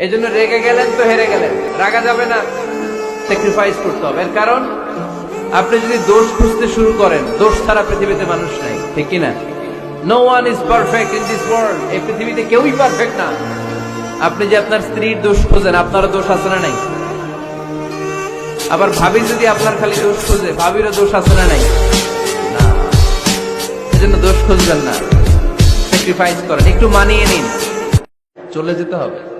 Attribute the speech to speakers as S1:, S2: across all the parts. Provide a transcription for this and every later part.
S1: এই জন্য রেগে গেলেন তো হেরে গেলেন। রাগা যাবে না। স্যাক্রিফাইস করতে হবে। এর কারণ, আপনি যদি দোষ খুঁজতে শুরু করেন, দোষ ছাড়া পৃথিবীতে মানুষ নাই। ঠিক কি না no one is perfect in this world এই পৃথিবীতে কেউই পারফেক্ট না। আপনি যে আপনার স্ত্রীর দোষ খোঁজেন, আপনারও দোষ আছে না নাই? আবার ভাবি যদি আপনার খালি দোষ খোঁজে, ভাবিরও দোষ আছে না নাই? না। এজন্য দোষ খুঁজবেন না। স্যাক্রিফাইস করেন। একটু মানিয়ে নিন। চলে যেতে হবে।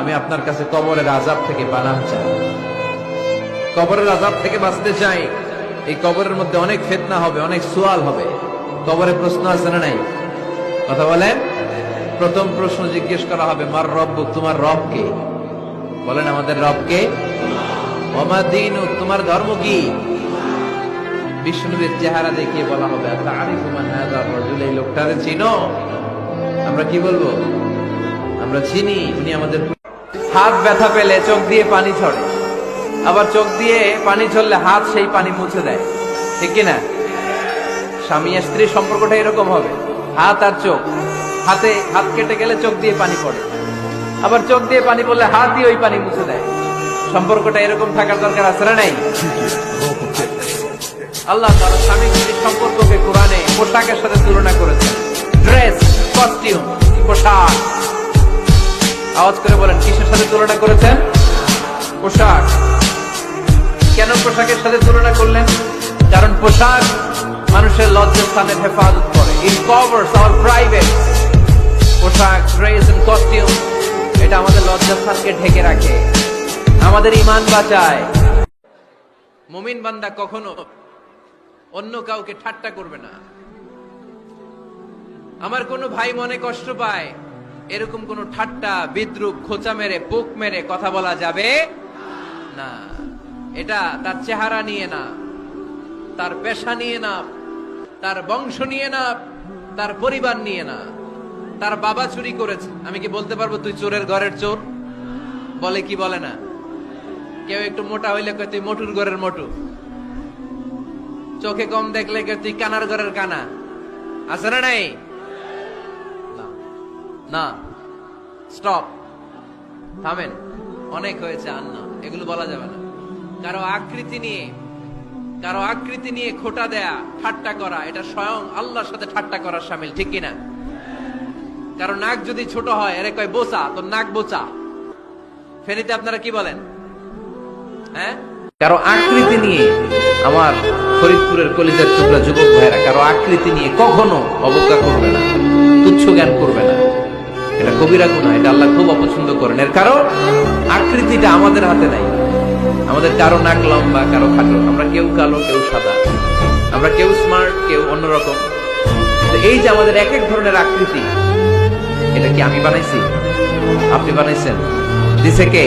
S1: আমি আপনার কাছে কবরের আযাব থেকে পানাহ চাই। কবরের আজাব থেকে বাঁচতে চাই, এই কবরের মধ্যে অনেক ফিতনা হবে, অনেক সুয়াল হবে। কবরে প্রশ্ন আছে না নাই? কথা বলেন। প্রথম প্রশ্ন জিজ্ঞেস করা হবে, মার রব, তোমার রব কে? বলেন, আমাদের রব কে? দিন, তোমার ধর্ম কি? বিষ্ণুদের চেহারা দেখিয়ে বলা হবে এই চিনো? আমরা কি বলব? আমরা চিনি, উনি আমাদের হাত ব্যথা পেলে চোখ দিয়ে পানি ছড়ে আবার চোখ দিয়ে পানি ছড়লে হাত সেই পানি মুছে দেয়। ঠিক কি না? স্বামী স্ত্রীর সম্পর্কটা এরকম হবে। হাত আর চোখ। হাতে হাত কেটে গেলে চোখ দিয়ে পানি পড়ে। আবার চোখ দিয়ে পানি পড়লে হাত দিয়ে ওই পানি মুছে দেয়। সম্পর্কটা এরকম থাকার দরকার আছে না নাই? আল্লাহ তার স্বামী স্ত্রীর সম্পর্ককে কোরআনে পোশাকের সাথে তুলনা করেছেন। ড্রেস, কস্টিউম, পোশাক। আওয়াজ করে বলেন, কিসের সাথে তুলনা করেছেন? পোশাক। কেন পোশাকের সাথে তুলনা করলেন? কারণ পোশাক মানুষের লজ্জাস্থানের হেফাজত করে। ইট কভার্স আওয়ার প্রাইভেট পোশাক ড্রেস এন্ড কস্টিউম এটা আমাদের লজ্জাস্থানকে ঢেকে রাখে। আমাদের ইমান বাঁচায়। মুমিন বান্দা কখনো অন্য কাউকে ঠাট্টা করবে না। আমার কোনো ভাই মনে কষ্ট পায়? এরকম কোন ঠাট্টা, বিদ্রুপ, খোঁচা মেরে, পোক মেরে কথা বলা যাবে না। এটা তার চেহারা নিয়ে না, তার পেশা নিয়ে না, তার বংশ নিয়ে না, তার পরিবার নিয়ে না। তার বাবা চুরি করেছে। আমি কি বলতে পারব তুই চোরের ঘরের চোর? বলে কি বলে না? কেউ একটু মোটা হইলে তুই মোটুর ঘরের মোটু। চোখে কম দেখলে তুই কানার ঘরের কানা। আছে না নাই। না, স্টপ। থামেন, অনেক হয়েছে, আর না, এগুলো বলা যাবে না। কারও আকৃতি নিয়ে, কারও আকৃতি নিয়ে খোটা দেয়া, ঠাট্টা করা, এটা স্বয়ং আল্লাহর সাথে ঠাট্টা করার সামিল, ঠিক কিনা? কারও নাক যদি ছোট হয়, এরে কয় বোচা তো নাক বোচা। ফেনীতে আপনারা কি বলেন? হ্যাঁ? কারও আকৃতি নিয়ে আমার ফরিদপুরের কলিজার টুকরা যুবক ভাইরা কারও আকৃতি নিয়ে কখনো অবজ্ঞা করবে না, তুচ্ছ জ্ঞান করবে না। এটা কবিরা গুণা এটা আল্লাহ খুব অপছন্দ করেন। এর কারণ, আকৃতিটা আমাদের হাতে নাই। আমাদের কারও নাক লম্বা, কারও খাটো। আমরা কেউ কালো, কেউ সাদা। আমরা কেউ স্মার্ট কেউ অন্যরকম। এই যে আমাদের এক এক ধরনের আকৃতি, এটা কি আমি বানাইছি? আপনি বানাইছেন? দিছে কে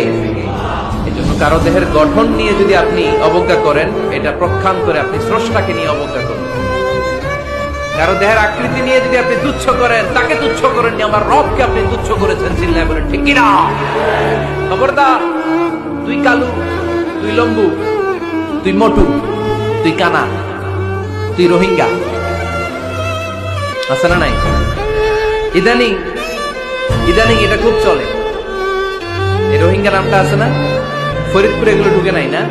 S1: এই জন্য কারও দেহের গঠন নিয়ে যদি আপনি অবজ্ঞা করেন, এটা প্রক্ষান করে আপনি স্রষ্টাকে নিয়ে অবজ্ঞা করেন কারও দেহের আকৃতি নিয়ে যদি আপনি তুচ্ছ করেন, তাকে তুচ্ছ করেননি, আমার রবকে আপনি তুচ্ছ করেছেন, চিল্লায় বলেন, ঠিক কিনা? খবরদার তুই কালু তুই লম্বু তুই মোটু তুই কানা তুই রোহিঙ্গা। আছে না নাই? ইদানিং ইদানিং এটা খুব চলে। এই রোহিঙ্গা নামটা আছে না? ফরিদপুরে এগুলো ঢুকে নাই না?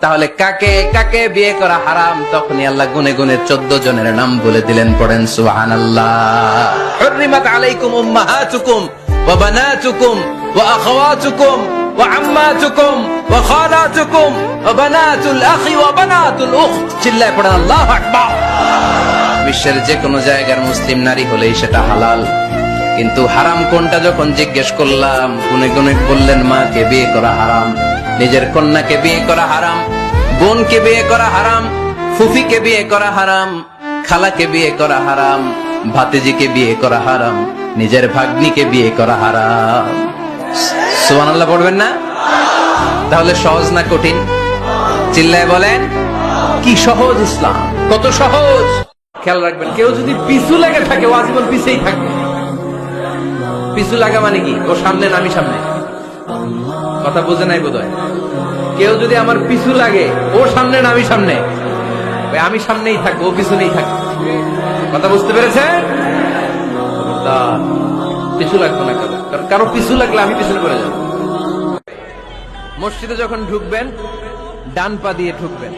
S1: তাহলে কাকে কাকে বিয়ে করা হারাম? তখনই আল্লাহ গুনে গুনে চোদ্দ জনের নাম বলে দিলেন, পড়েন সুহান আল্লাহ বিশ্বের যে কোনো জায়গার মুসলিম নারী হলেই সেটা হালাল। কিন্তু হারাম কোনটা যখন জিজ্ঞেস করলাম, গুনে গুনে বললেন, মাকে বিয়ে করা হারাম। নিজের কন্যাকে বিয়ে করা হারাম, বোনকে বিয়ে করা হারাম, ফুফিকে বিয়ে করা হারাম, খালাকে বিয়ে করা হারাম, ভাতিজিকে বিয়ে করা হারাম, নিজের ভাগ্নিকে বিয়ে করা হারাম। সুবহানাল্লাহ পড়বেন না? তাহলে সহজ না কঠিন? চিল্লায় বলেন, কি সহজ ইসলাম? কত সহজ? খেয়াল রাখবেন, কেউ যদি পিছু লেগে থাকে, ও আজীবন পিছেই থাকবে। পিছু লাগা মানে কি? ও সামনে না আমি সামনে? কথা বুঝে নাই বোধ কেউ যদি আমার পিছু লাগে, ও সামনে না আমি সামনে। আমি সামনেই থাকব, ও পিছনেই থাকবে। কথা বুঝতে পেরেছে পিছু লাগবো না কারও। কারণ কারও পিছু লাগলে আমি পিছনে পড়ে যাব। মসজিদে যখন ঢুকবেন, ডান পা দিয়ে ঢুকবেন,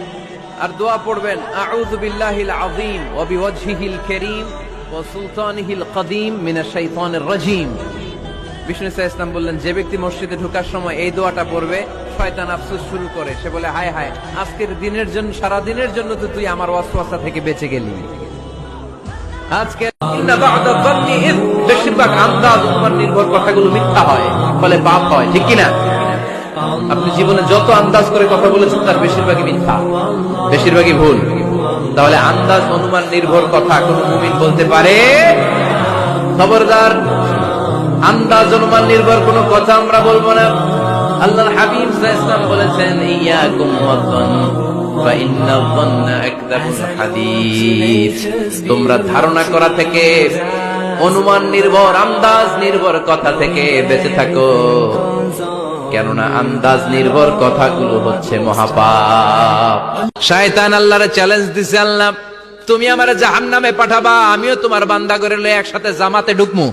S1: আর দোয়া পড়বেন, আউযু বিল্লাহিল আযীম ওয়া বিওয়াজহিল কারীম ওয়া সুলতানিহিল কদীম মিনাশ শাইতানির রাজীম। বিষ্ণু ইসা ইসলাম বললেন, যে ব্যক্তি মসজিদে ঢোকার সময় এই দোয়াটা পড়বে, শয়তান আফসোস শুরু করে। সে বলে, হায় হায়, আজকের দিনের জন্য সারা দিনের জন্য তো তুই আমার ওয়াসওয়াসা থেকে বেঁচে গেলি। বেশিরভাগ বেশিরভাগই ভুল। তাহলে অনুমান, নির্ভর কথা কোন মুমিন বলতে পারে? খবরদার আন্দাজ অনুমান নির্ভর, কোন কথা আমরা বলব না। আল্লাহর হাবিব ওয়াসাল্লাম বলেছেন তোমরা ধারণা করা থেকে, অনুমান নির্ভর, আন্দাজ নির্ভর কথা থেকে বেঁচে থাকো। কেননা আন্দাজ নির্ভর কথাগুলো হচ্ছে মহাপাপ। শয়তান আল্লাহরে চ্যালেঞ্জ দিছে, আল্লাহ, তুমি আমার জাহান নামে পাঠাবা, আমিও তোমার বান্দা করে একসাথে জামাতে ঢুকমু।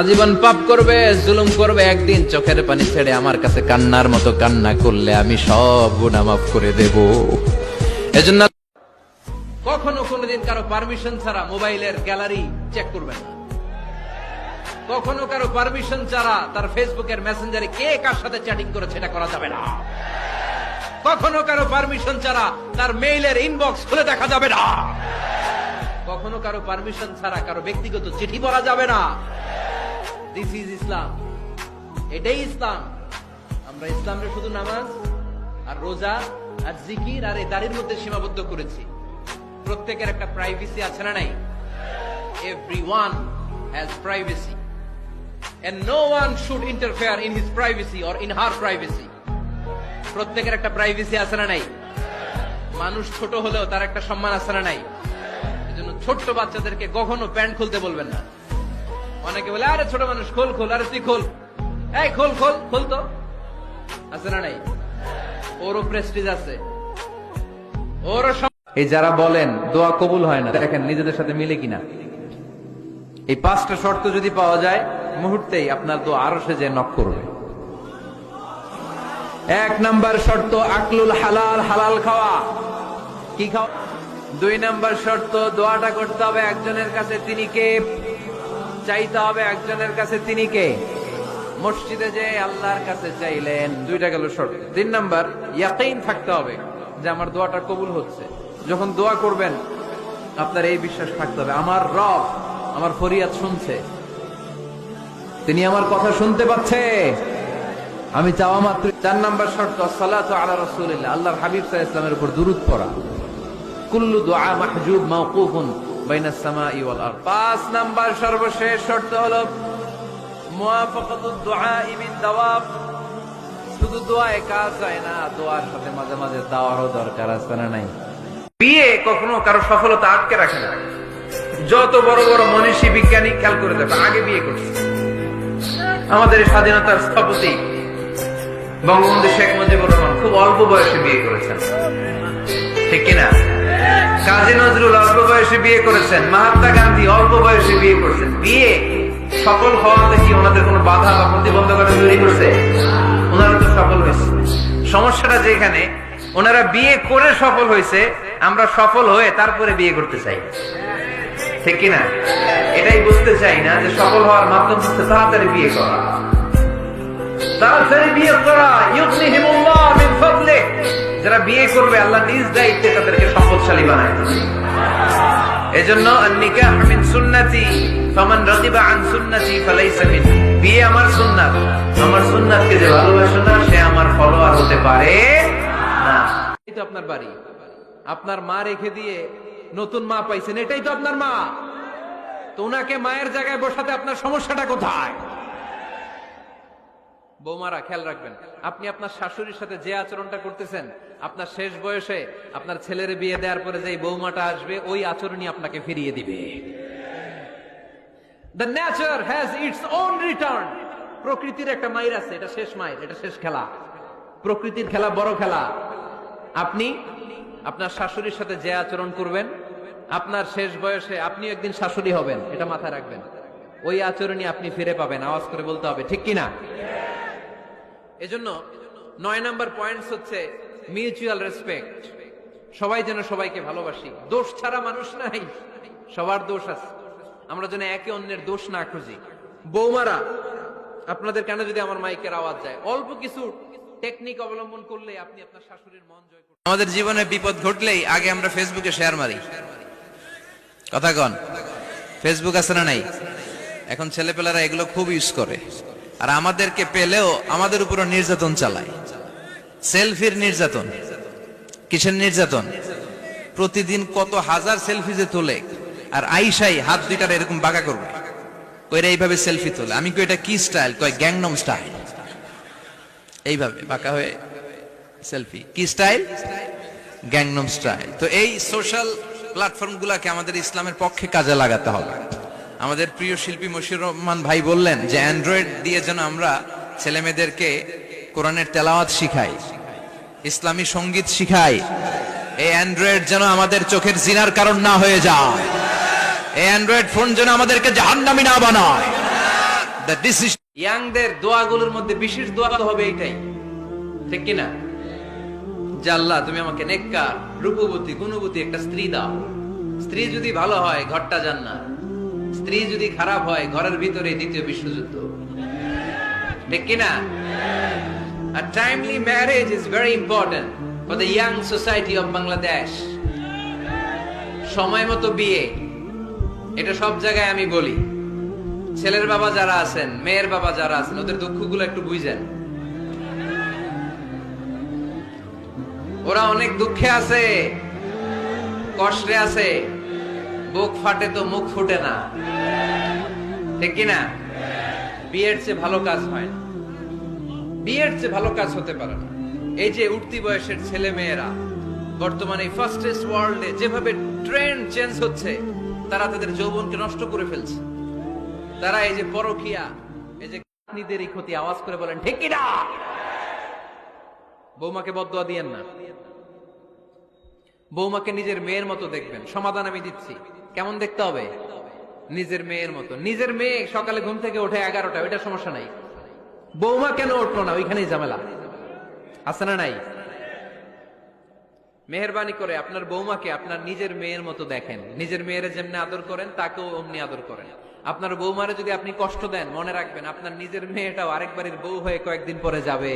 S1: আজীবন পাপ করবে, জুলুম করবে, একদিন চোখের পানি ছেড়ে আমার কাছে কান্নার মতো কান্না করলে আমি সব গুণা মাফ করে দেব। এজন্য কখনো কোনোদিন কারও পারমিশন ছাড়া মোবাইলের গ্যালারি চেক করবেন না। কখনো কারও পারমিশন ছাড়া তার ফেসবুকের মেসেঞ্জারে কে কার সাথে চ্যাটিং করেছে এটা করা যাবে না। কখনো কারও পারমিশন ছাড়া তার মেইলের ইনবক্স খুলে দেখা যাবে না। কখনো কারও পারমিশন ছাড়া কারও ব্যক্তিগত চিঠি পড়া যাবে না। দিস ইজ ইসলাম এটাই ইসলাম। আমরা ইসলামের শুধু নামাজ আর রোজা আর জিকির আর এই দাড়ির মধ্যে সীমাবদ্ধ করেছি। প্রত্যেকের একটা প্রাইভেসি আছে না নাই? Everyone has privacy and no one should interfere in his privacy or in her privacy প্রত্যেকের একটা প্রাইভেসি আছে না নাই? মানুষ ছোট হলেও তার একটা সম্মান আছে না নাই? এজন্য ছোট্ট বাচ্চাদেরকে কখনো প্যান্ট খুলতে বলবেন না। অনেকে বলে, আরে ছোট মানুষ, খোল খোল, আরে তুই খোল। এই, খোল খোল খোল তো। আছে না নাই? ওরও প্রেস্টিজ আছে। ওরও এই যারা বলেন, দোয়া কবুল হয় না। দেখেন, নিজেদের সাথে মিলে কিনা। এই পাঁচটা শর্ত যদি পাওয়া যায়, মুহূর্তেই আপনার দোয়া আরও সে যে নক করবে। এক নাম্বার শর্ত, আকলুল হালাল হালাল খাওয়া। কি খাওয়া? দুই নাম্বার শর্ত, দোয়াটা করতে হবে একজনের কাছে, তিনি কে? চাইতে হবে একজনের কাছে, তিনি কে? মসজিদে যে আল্লাহর কাছে চাইলেন, দুইটা গেল শর্ত। তিন নাম্বার, ইয়াকিন থাকতে হবে যে আমার দোয়াটা কবুল হচ্ছে। যখন দোয়া করবেন, আপনার এই বিশ্বাস থাকতে হবে, আমার রব আমার ফরিয়াদ শুনছে। তিনি আমার কথা শুনতে পাচ্ছে। আমি চাওয়া মাত্র চার নাম্বার শর্ত, সালাত আলা রাসূলিল্লাহ, আল্লাহর হাবিব আলাইহি ওয়াসাল্লামের উপর দুরূদ পড়া। কুল্লু দুআ মাহজুব, মাওকুফুন। আরদ। পাঁচ নাম্বার সর্বশেষ শর্ত শুধু দোয়ায় কাজ হয় না দোয়ার সাথে মাঝে মাঝে দাওয়ারও দরকার আছে না নাই? বিয়ে কখনো কারও সফলতা আটকে রাখে না। যত বড় বড় মনীষী বিজ্ঞানী খেয়াল করে দেখো, আগে বিয়ে করছে। আমাদের স্বাধীনতার স্থপতি বঙ্গবন্ধু শেখ মুজিবুর রহমান খুব অল্প বয়সে বিয়ে করেছেন। ঠিক কিনা? কাজী নজরুল অল্প বয়সে বিয়ে করেছেন, মহাত্মা গান্ধী অল্প বয়সে বিয়ে করেছেন। বিয়ে সফল হওয়াতে কি ওনাদের কোনো বাধা বা প্রতিবন্ধকতা তৈরি করছে? ওনারা তো সফল হয়েছে। সমস্যাটা যেখানে ওনারা বিয়ে করে সফল হয়েছে, আমরা সফল হয়ে তারপরে বিয়ে করতে চাই। ঠিক কিনা? এটাই বুঝতে চাই না যে সফল হওয়ার মাধ্যম হচ্ছে তাড়াতাড়ি বিয়ে করা। তাড়াতাড়ি বিয়ে করা। ইউগনিহিমুল্লাহ মিন ফাদলিহ। যারা বিয়ে করবে, আল্লাহ নিজ দায়িত্বে তাদেরকে সম্পদশালী বানায় এজন্য নিকাহ মিন সুন্নতি, ফামান রাদিবা আন সুন্নতি ফালাইসা মিন। বিয়ে আমার সুন্নাত, আমার সুন্নাতকে যে ভালোবাসে না, সে আমার ফলোয়ার হতে পারে না। এই আপনার বাড়ি। আপনার মা রেখে দিয়ে নতুন মা পাইছেন, এটাই তো আপনার মা। তো ওনাকে মায়ের জায়গায় বসাতে আপনার সমস্যাটা কোথায়? বৌমারা, খেয়াল রাখবেন। আপনি আপনার শাশুড়ির সাথে যে আচরণটা করতেছেন, আপনার শেষ বয়সে আপনার ছেলের বিয়ে দেওয়ার পরে যে বৌমাটা আসবে, ওই আচরণই আপনাকে ফিরিয়ে দিবে। The nature has its own return প্রকৃতির একটা মাইর আছে, এটা শেষ মাইর, এটা শেষ খেলা। প্রকৃতির খেলা বড় খেলা। আপনি আপনার শাশুড়ির সাথে যে আচরণ করবেন, আপনার শেষ বয়সে আপনি একদিন শাশুড়ি হবেন, এটা মাথায় রাখবেন। ওই আচরণই আপনি ফিরে পাবেন, আওয়াজ করে বলতে হবে, ঠিক কিনা? এজন্য নয় নাম্বার পয়েন্টস হচ্ছে মিউচুয়াল রেসপেক্ট সবাই যেন সবাইকে ভালোবাসি। দোষ ছাড়া মানুষ নাই। সবার দোষ আছে। আমরা যেন একে অন্যের দোষ না খুঁজি। বৌমারা, আপনাদের কেন যদি আমার মাইকের আওয়াজ যায়। অল্প কিছু টেকনিক অবলম্বন করলে আপনি আপনার শাশুড়ির মন জয় করতে আমাদের জীবনে বিপদ ঘটলেই আগে আমরা ফেসবুকে শেয়ার মারি। কথা কন। ফেসবুক আছে না নাই? এখন ছেলেপেলেরা এগুলো খুব ইউজ করে। আর আমাদেরকে পেলেও আমাদের উপর নির্যাতন চালায়। সেলফির নির্যাতন। কিসের নির্যাতন? প্রতিদিন কত হাজার সেলফি যে তোলে, আর আইসাই হাত দুইটার এরকম বাঁকা করবে। কইরা এইভাবে সেলফি তোলে। আমি কই, এটা কি স্টাইল? কয় গ্যাংনম স্টাইল। এইভাবে বাঁকা হয়ে সেলফি। কি স্টাইল? Gangnam style. তো এই সোশ্যাল প্ল্যাটফর্ম গুলাকে আমাদের ইসলামের পক্ষে কাজে লাগাতে হবে। আমাদের প্রিয় শিল্পী মশিউর রহমান ভাই বললেন যে অ্যান্ড্রয়েড দিয়ে যেন আমরা ছেলে মেয়েদেরকে কোরআনের তেলাওয়াত শিখাই, ইসলামী সংগীত শিখাই। এই অ্যান্ড্রয়েড যেন আমাদের চোখের জিনার কারণ না হয়ে যায়। এই অ্যান্ড্রয়েড ফোন যেন আমাদেরকে জাহান্নামি না বানায়। দ্য ডিসিশন ইয়াংদের দোয়াগুলোর মধ্যে বিশেষ দোয়া হবে এটাই ঠিক কিনা যে আল্লাহ, তুমি আমাকে নেককার, রূপবতী, গুণবতী একটা স্ত্রী দাও। স্ত্রী যদি ভালো হয়, ঘরটা জান্নাত। স্ত্রী যদি খারাপ হয়, ঘরের ভিতরে দ্বিতীয় বিশ্বযুদ্ধ। ঠিক কিনা? Very important for the young society. সময় মতো বিয়ে, এটা সব জায়গায় আমি বলি। ছেলের বাবা যারা আছেন, মেয়ের বাবা যারা আছেন, ওদের দুঃখগুলো একটু বুঝেন। ওরা অনেক দুঃখে আছে, কষ্টে আছে। বুক ফাটে তো মুখ ফুটে না। ঠিক কিনা বিয়ের চেয়ে ভালো কাজ হয় না। বিয়ের চেয়ে ভালো কাজ হতে পারে না। এই যে উঠতি বয়সের ছেলে মেয়েরা, বর্তমানে ফার্স্টেস্ট ওয়ার্ল্ডে যেভাবে ট্রেন্ড চেঞ্জ হচ্ছে, তারা তাদের যৌবনকে নষ্ট করে ফেলছে। তারা এই যে পরকিয়া, এই যে নিজেরই ক্ষতি আওয়াজ করে বলেন, ঠিক কিনা বৌমাকে বদয়া দিয়েন না। বৌমাকে নিজের মেয়ের মতো দেখবেন। সমাধান আমি দিচ্ছি। কেমন দেখতে হবে? নিজের মেয়ের মতো। নিজের মেয়ে সকালে ঘুম থেকে ওঠে এগারোটা ওইটা সমস্যা নাই। বৌমা কেন উঠল না? ওইখানেই ঝামেলা। আছে না নাই? মেহরবানি করে আপনার বৌমাকে আপনার নিজের মেয়ের মতো দেখেন। নিজের মেয়ের যেমনি আদর করেন, তাকেও অমনি আদর করেন। আপনার বৌমারে যদি আপনি কষ্ট দেন, মনে রাখবেন আপনার নিজের মেয়েটাও আরেকবারের বউ হয়ে কয়েকদিন পরে যাবে।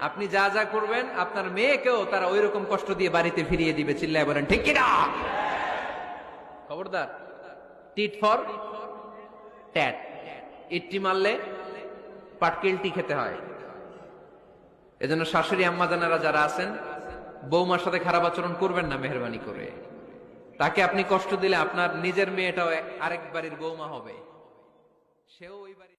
S1: আপনি যা যা করবেন, আপনার মেয়েকেও তারা ওই রকম কষ্ট দিয়ে বাড়িতে ফিরিয়ে দিবে, চিল্লায় বলেন, ঠিক কিনা খবরদার। Tit for tat. ইটটি মারলে পাটকেলটি খেতে হয়। এজন্য শাশুড়ি আম্মাজানারা যারা আছেন, বৌমার সাথে খারাপ আচরণ করবেন না মেহরবানি করে। তাকে আপনি কষ্ট দিলে আপনার নিজের মেয়েটাও আরেক বাড়ির বৌমা হবে। সেও ওই বাড়ি